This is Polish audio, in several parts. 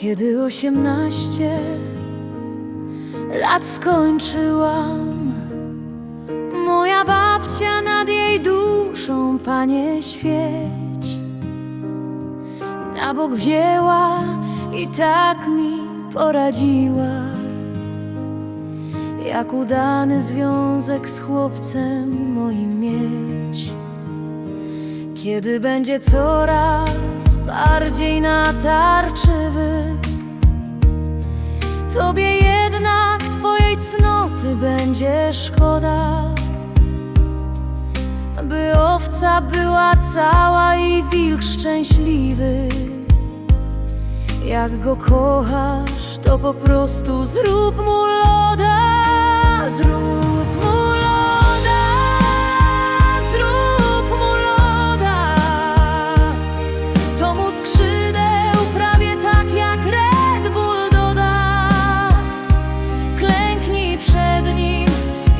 Kiedy osiemnaście lat skończyłam, moja babcia nad jej duszą, panie świeć, na bok wzięła i tak mi poradziła. Jak udany związek z chłopcem moim mieć, kiedy będzie coraz bardziej natarczywy. Tobie jednak twojej cnoty będzie szkoda, by owca była cała i wilk szczęśliwy. Jak go kochasz, to po prostu zrób mu loda,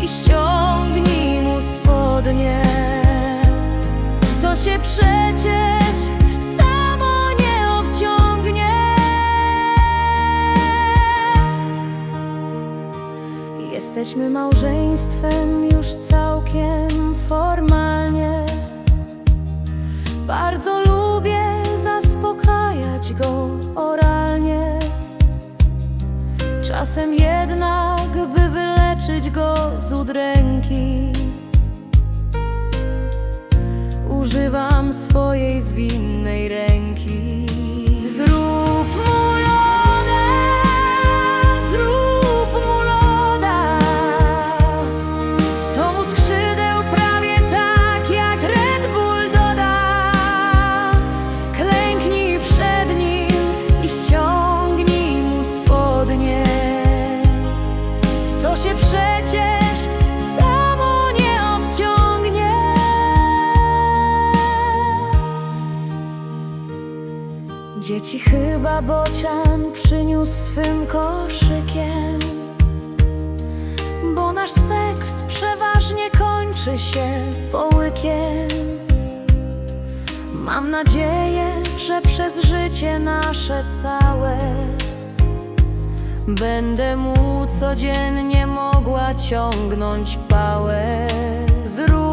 ściągnij mu spodnie. To się przecież Jesteśmy małżeństwem już całkiem formalnie. Bardzo lubię zaspokajać go oralnie. Czasem jednak, by wyleczyć go z udręki, używam swojej zwinnej ręki. Się przecież samo nie obciągnie. Dzieci chyba bocian przyniósł swym koszykiem. Bo nasz seks przeważnie kończy się połykiem. Mam nadzieję, że przez życie nasze całe będę mu codziennie mogła ciągnąć pałę. Mu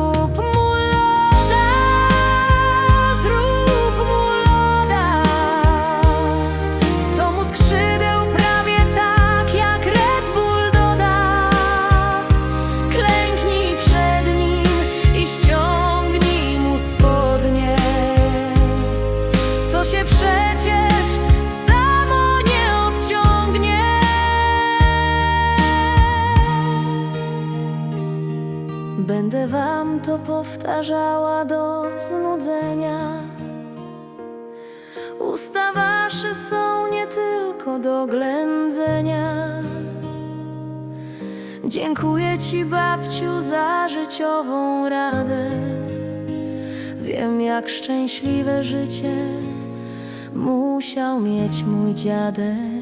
Wam to powtarzała do znudzenia. Usta wasze są nie tylko do ględzenia. Dziękuję ci, babciu, za życiową radę. Wiem, jak szczęśliwe życie musiał mieć mój dziadek.